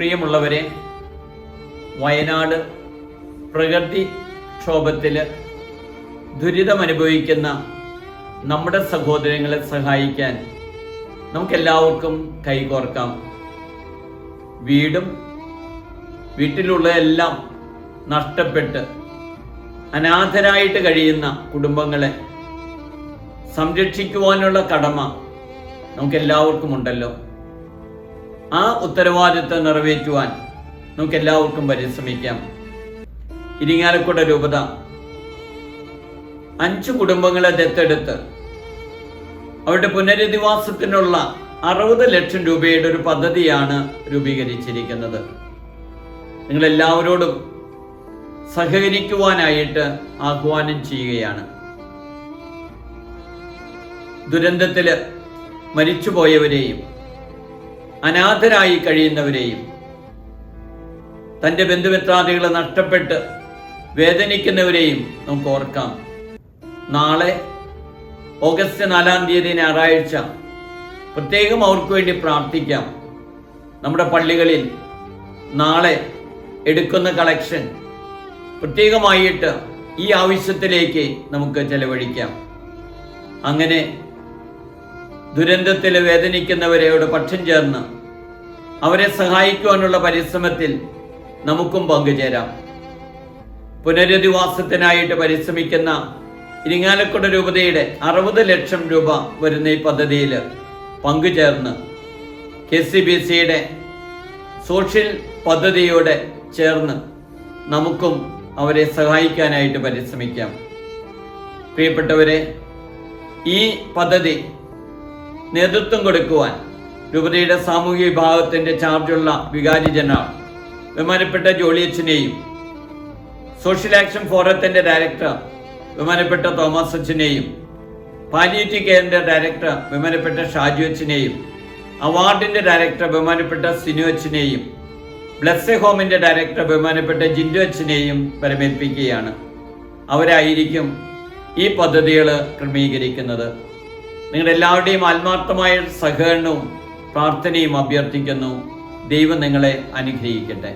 പ്രിയമുള്ളവരെ വയനാട് പ്രകൃതി ക്ഷോഭത്തിൽ ദുരിതമനുഭവിക്കുന്ന നമ്മുടെ സഹോദരങ്ങളെ സഹായിക്കാൻ നമുക്കെല്ലാവർക്കും കൈകോർക്കാം. വീടും വീട്ടിലുള്ള എല്ലാം നഷ്ടപ്പെട്ട് അനാഥരായിട്ട് കഴിയുന്ന കുടുംബങ്ങളെ സംരക്ഷിക്കുവാനുള്ള കടമ നമുക്കെല്ലാവർക്കും ഉണ്ടല്ലോ ആ ഉത്തരവാദിത്വം നിറവേറ്റുവാൻ നമുക്ക് എല്ലാവർക്കും പരിശ്രമിക്കാം. ഇരിങ്ങാലക്കുട രൂപത. അഞ്ച് കുടുംബങ്ങളെ ദത്തെടുത്ത് അവരുടെ പുനരധിവാസത്തിനുള്ള അറുപത് ലക്ഷം രൂപയുടെ ഒരു പദ്ധതിയാണ് രൂപീകരിച്ചിരിക്കുന്നത്. നിങ്ങൾ എല്ലാവരോടും സഹകരിക്കുവാനായിട്ട് ആഹ്വാനം ചെയ്യുകയാണ്. ദുരന്തത്തിൽ മരിച്ചുപോയവരെയും അനാഥരായി കഴിയുന്നവരെയും തന്റെ ബന്ധുമിത്രാദികളെ നഷ്ടപ്പെട്ട് വേദനിക്കുന്നവരെയും നമുക്ക് ഓർക്കാം. നാളെ ഓഗസ്റ്റ് നാലാം തീയതി ഞായറാഴ്ച പ്രത്യേകം അവർക്ക് വേണ്ടി പ്രാർത്ഥിക്കാം. നമ്മുടെ പള്ളികളിൽ നാളെ എടുക്കുന്ന കളക്ഷൻ പ്രത്യേകമായിട്ട് ഈ ആവശ്യത്തിലേക്ക് നമുക്ക് ചെലവഴിക്കാം. അങ്ങനെ ദുരന്തത്തിൽ വേദനിക്കുന്നവരെയോട് പക്ഷം ചേർന്ന് അവരെ സഹായിക്കുവാനുള്ള പരിശ്രമത്തിൽ നമുക്കും പങ്കുചേരാം. പുനരധിവാസത്തിനായിട്ട് പരിശ്രമിക്കുന്ന ഇരിങ്ങാലക്കുട രൂപതയുടെ അറുപത് ലക്ഷം രൂപ വരുന്ന ഈ പദ്ധതിയിൽ പങ്കുചേർന്ന് കെ സി ബി സിയുടെ സോഷ്യൽ പദ്ധതിയോടെ ചേർന്ന് നമുക്കും അവരെ സഹായിക്കാനായിട്ട് പരിശ്രമിക്കാം. പ്രിയപ്പെട്ടവരെ ഈ പദ്ധതി നേതൃത്വം കൊടുക്കുവാൻ രൂപതയുടെ സാമൂഹിക വിഭാഗത്തിന്റെ ചാർജുള്ള വികാരി ജനറൽ ബഹുമാനപ്പെട്ട ജോളിയച്ചനെയും സോഷ്യൽ ആക്ഷൻ ഫോറത്തിന്റെ ഡയറക്ടർ ബഹുമാനപ്പെട്ട തോമസ് അച്ഛനെയും പാലിയേറ്റീവ് കെയറിന്റെ ഡയറക്ടർ ബഹുമാനപ്പെട്ട ഷാജു അച്ഛനെയും അവാർഡിന്റെ ഡയറക്ടർ ബഹുമാനപ്പെട്ട സിനു അച്ഛനെയും ബ്ലസ് ഹോമിന്റെ ഡയറക്ടർ ബഹുമാനപ്പെട്ട ജിൻഡു അച്ഛനെയും പരമേൽപ്പിക്കുകയാണ്. അവരായിരിക്കും ഈ പദ്ധതികൾ ക്രമീകരിക്കുന്നത്. നിങ്ങളുടെ എല്ലാവരുടെയും ആത്മാർത്ഥമായ സഹകരണവും പ്രാർത്ഥനയും അഭ്യർത്ഥിക്കുന്നു. ദൈവം നിങ്ങളെ അനുഗ്രഹിക്കട്ടെ.